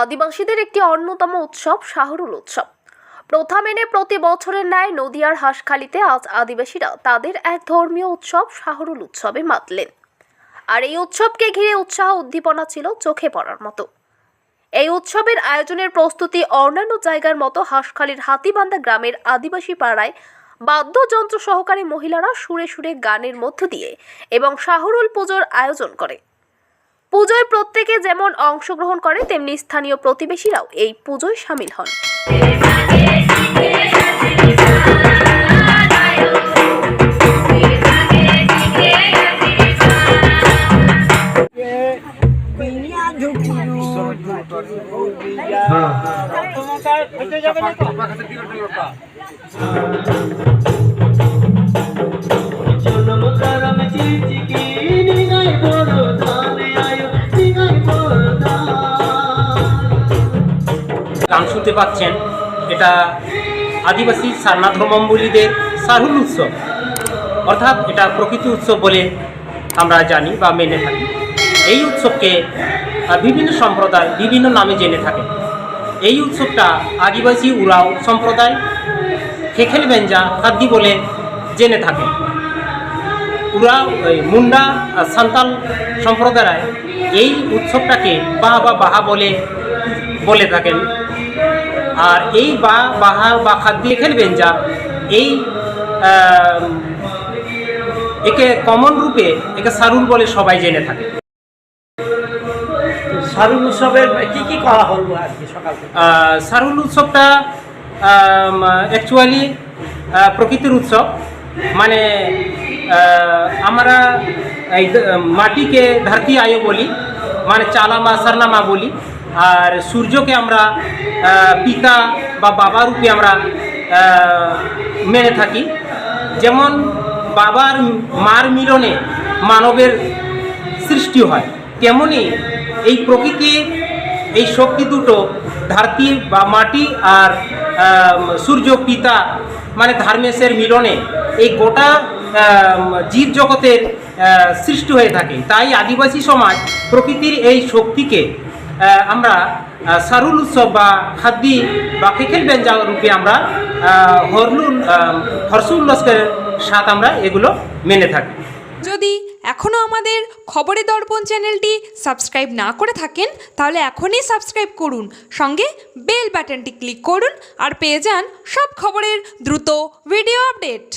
আদিবাসীদের একটি অন্যতম উৎসব শাহরুল উৎসব। প্রথা মেনে প্রতি বছরের ন্যায় নদিয়ার হাঁসখালিতে আজ আদিবাসীরা তাদের এক ধর্মীয় উৎসব শাহরুল উৎসবে মাতলেন। আর এই উৎসবকে ঘিরে উৎসাহ উদ্দীপনা ছিল চোখে পড়ার মতো। এই উৎসবের আয়োজনের প্রস্তুতি অন্যান্য জায়গার মতো হাঁসখালির হাতিবান্ধা গ্রামের আদিবাসী পাড়ায় বাদ্যযন্ত্র সহকারী মহিলারা সুরে সুরে গানের মধ্য দিয়ে এবং শাহরুল পুজোর আয়োজন করে। পুজোয় প্রত্যেকে যেমন অংশগ্রহণ করে তেমনি স্থানীয় প্রতিবেশীরাও এই পুজোয় সামিল হন। জনমকারম গান শুনতে পাচ্ছেন। এটা আদিবাসী সারনাথ ধর্মাবলীদের সারহুল উৎসব। অর্থাৎ এটা প্রকৃতি উৎসব বলে আমরা জানি বা মেনে থাকি। এই উৎসবকে বিভিন্ন সম্প্রদায় বিভিন্ন নামে জেনে থাকে। এই উৎসবটা আদিবাসী উরাও সম্প্রদায়, খেখেল বেঞ্জা খাদ্দি বলে জেনে থাকে। উরা ওই মুন্ডা সান্তাল সম্প্রদায় এই উৎসবটাকে বা বা বাহা বলে বলে থাকেন। আর এই বা বাহা বা খাদ্য খেলবেন যা। এই একে কমন রূপে একে সারুল বলে সবাই জেনে থাকে। সারুল উৎসবের কি কি করা হলো আজকে সকাল সারুল উৎসবটা অ্যাকচুয়ালি প্রকৃতির উৎসব। মানে আমরা এই মাটিকে ধরতি আয়ো বলি মানে চালা মা সারনা মা বলি। আর সূর্যকে আমরা পিতা বা বাবা রূপে আমরা মেনে থাকি। যেমন বাবার মার মিলনে মানবের সৃষ্টি হয়, তেমনি এই প্রকৃতির এই শক্তি দুটো ধারতি বা মাটি আর সূর্য পিতা মানে ধার্মেশের মিলনে এই গোটা জীব জগতের সৃষ্টি হয়ে থাকে। তাই আদিবাসী সমাজ প্রকৃতির এই শক্তিকে আমরা সারুল উৎসব বা খাদ্যি বা খেখেল ব্যঞ্জা রূপে আমরা হরলুল আম, হর্ষোল্লাসের সাথে আমরা এগুলো মেনে থাকি। যদি এখনও আমাদের খবরের দর্পণ চ্যানেলটি সাবস্ক্রাইব না করে থাকেন তাহলে এখনই সাবস্ক্রাইব করুন সঙ্গে বেল বাটনটি ক্লিক করুন আর পেয়ে যান সব খবরের দ্রুত ভিডিও আপডেট।